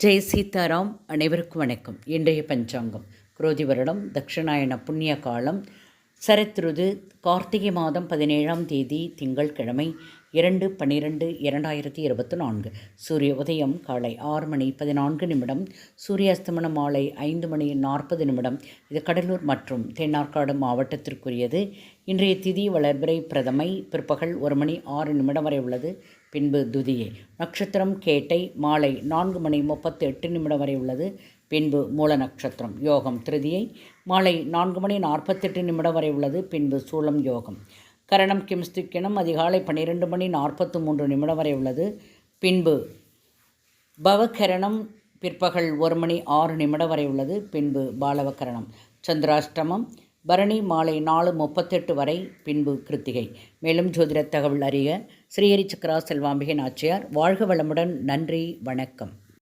ஜெய் சீதாராம் அனைவருக்கும் வணக்கம். இன்றைய பஞ்சாங்கம் குரோதி வருடம் தட்சிணாயன புண்ணிய காலம் சரத்ருது கார்த்திகை மாதம் பதினேழாம் தேதி திங்கட்கிழமை இரண்டு பன்னிரெண்டு இரண்டாயிரத்தி இருபத்தி நான்கு சூரிய உதயம் காலை ஆறு மணி பதினான்கு நிமிடம் சூரிய அஸ்தமனம் மாலை ஐந்து மணி நாற்பது நிமிடம். இது கடலூர் மற்றும் தென்னார்காடு மாவட்டத்திற்குரியது. இன்றைய திதி வளர்பிறை பிரதமை பிற்பகல் ஒரு மணி ஆறு நிமிடம் வரை உள்ளது. பின்பு துதியை. நட்சத்திரம் கேட்டை மாலை நான்கு மணி முப்பத்து எட்டு நிமிடம் வரை உள்ளது. பின்பு மூல நட்சத்திரம் யோகம் திருதியை. மாலை நான்கு மணி நாற்பத்தெட்டு நிமிடம் வரை உள்ளது பின்பு சூலம் யோகம். கரணம் கிம்ஸ்திக்கிணம் அதிகாலை பன்னிரெண்டு மணி நாற்பத்து மூன்று நிமிடம் வரை உள்ளது பின்பு பவகரணம் பிற்பகல் ஒரு மணி ஆறு நிமிடம் வரை உள்ளது பின்பு பாலவகரணம். சந்திராஷ்டமம் பரணி மாலை நாலு முப்பத்தெட்டு வரை பின்பு கிருத்திகை. மேலும் ஜோதிட தகவல் அறிய ஸ்ரீஹரி சக்கரா செல்வாம்பிகை நாச்சியார் வாழ்க வளமுடன் நன்றி வணக்கம்.